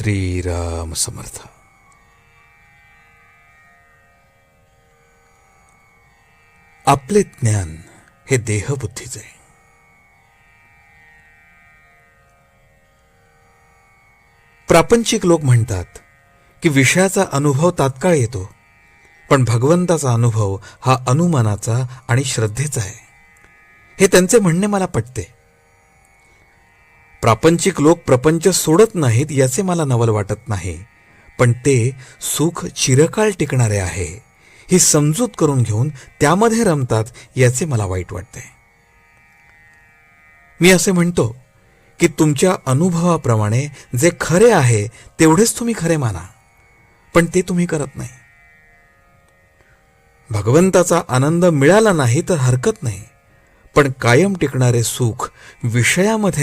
श्रीराम समर्थ। आपले ज्ञान हे देहबुद्धीचे प्रापंचिक लोक म्हणतात की विषयाचा अनुभव तात्काळ येतो पण भगवंताचा अनुभव हा अनुमानाचा आणि श्रद्धेचा आहे. हे त्यांचे म्हणणे मला पटते. प्रापंचिक लोक प्रपंच सोडत नाहीत याचे मला नवल वाटत नाही. पण ते सुख चिरकाळ टिकणारे आहे. ही समजूत करून घेऊन त्यामध्ये रमतात याचे मला वाईट वाटते. मी असे म्हणतो की तुमच्या अनुभवाप्रमाणे जे खरे आहे तेवढेच तुम्ही खरे माना. पण ते तुम्ही करत नाही. भगवंताचा आनंद मिळाला नाही तर हरकत नाही. पण कायम टिकणारे सुख विषयामध्ये